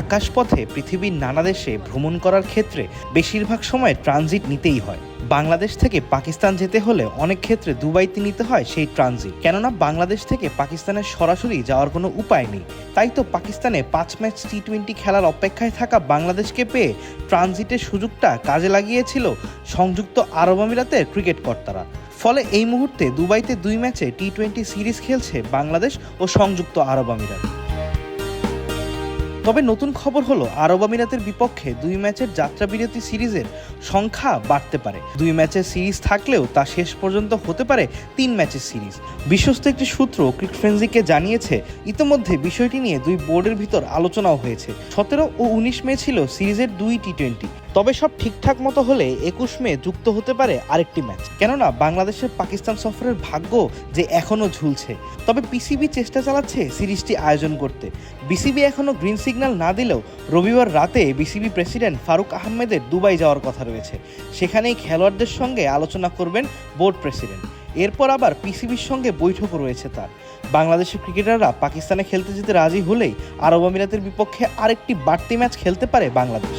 আকাশপথে পৃথিবীর নানা দেশে ভ্রমণ করার ক্ষেত্রে বেশিরভাগ সময় ট্রানজিট নিতেই হয়। বাংলাদেশ থেকে পাকিস্তান যেতে হলে অনেক ক্ষেত্রে দুবাইতে নিতে হয় সেই ট্রানজিট। কেননা বাংলাদেশ থেকে পাকিস্তানের সরাসরি যাওয়ার কোনো উপায় নেই। তাই তো পাকিস্তানে পাঁচ ম্যাচ টি টোয়েন্টি খেলার অপেক্ষায় থাকা বাংলাদেশকে পেয়ে ট্রানজিটের সুযোগটা কাজে লাগিয়েছিল সংযুক্ত আরব আমিরাতের ক্রিকেট কর্তারা। ফলে এই মুহূর্তে দুবাইতে দুই ম্যাচে টি টোয়েন্টি সিরিজ খেলছে বাংলাদেশ ও সংযুক্ত আরব আমিরাত। তবে নতুন খবর হলো, আরব আমিরাতের বিপক্ষে দুই ম্যাচের যাত্রা বিরতি সিরিজের সংখ্যা বাড়তে পারে। দুই ম্যাচের সিরিজ থাকলেও তা শেষ পর্যন্ত হতে পারে তিন ম্যাচের সিরিজ। বিশ্বস্ত একটি সূত্র ক্রিকফ্রেন্সিকে জানিয়েছে, ইতোমধ্যে বিষয়টি নিয়ে দুই বোর্ডের ভিতর আলোচনাও হয়েছে। সতেরো ও উনিশ মে ছিল সিরিজের দুই টি টোয়েন্টি। তবে সব ঠিকঠাক মতো হলে একুশ মে যুক্ত হতে পারে আরেকটি ম্যাচ। কেননা বাংলাদেশের পাকিস্তান সফরের ভাগ্য যে এখনও ঝুলছে। তবে পিসিবি চেষ্টা চালাচ্ছে সিরিজটি আয়োজন করতে। বিসিবি এখনও গ্রিন সিগন্যাল না দিলেও রবিবার রাতে বিসিবি প্রেসিডেন্ট ফারুক আহমেদের দুবাই যাওয়ার কথা রয়েছে। সেখানেই খেলোয়াড়দের সঙ্গে আলোচনা করবেন বোর্ড প্রেসিডেন্ট। এরপর আবার পিসিবির সঙ্গে বৈঠকও রয়েছে তার। বাংলাদেশের ক্রিকেটাররা পাকিস্তানে খেলতে যেতে রাজি হলেই আরব আমিরাতের বিপক্ষে আরেকটি বাড়তি ম্যাচ খেলতে পারে বাংলাদেশ।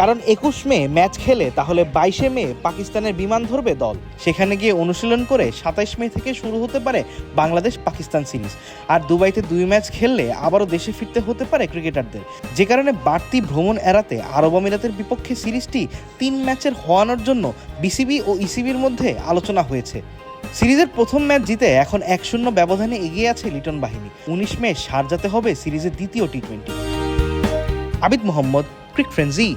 কারণ একুশ মে ম্যাচ খেলে তাহলে বাইশে মে পাকিস্তানের বিমান ধরবে দল। সেখানে গিয়ে অনুশীলন করে সাতাইশ মে থেকে শুরু হতে পারে বাংলাদেশ পাকিস্তান সিরিজ। আর দুবাইতে দুই ম্যাচ খেললে আবারও দেশে ফিরতে হতে পারে ক্রিকেটারদের। যে কারণে বাড়তি ভ্রমণ এড়াতে আরব আমিরাতের বিপক্ষে সিরিজটি তিন ম্যাচের হওয়ানোর জন্য বিসিবি ও ইসিবির মধ্যে আলোচনা হয়েছে। সিরিজের প্রথম ম্যাচ জিতে এখন এক শূন্য ব্যবধানে এগিয়ে আছে লিটন বাহিনী। উনিশ মে সারজাতে হবে সিরিজের দ্বিতীয় T twenty Abid Mohammad, cric frenzy.